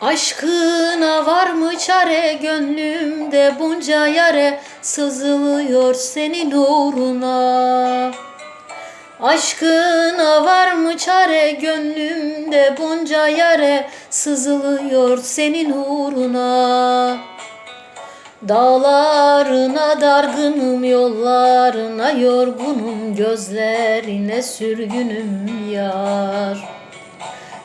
Aşkına var mı çare gönlümde bunca yare sızılıyor senin uğruna. Aşkına var mı çare gönlümde bunca yare sızılıyor senin uğruna. Dağlarına dargınım yollarına yorgunum gözlerine sürgünüm yar.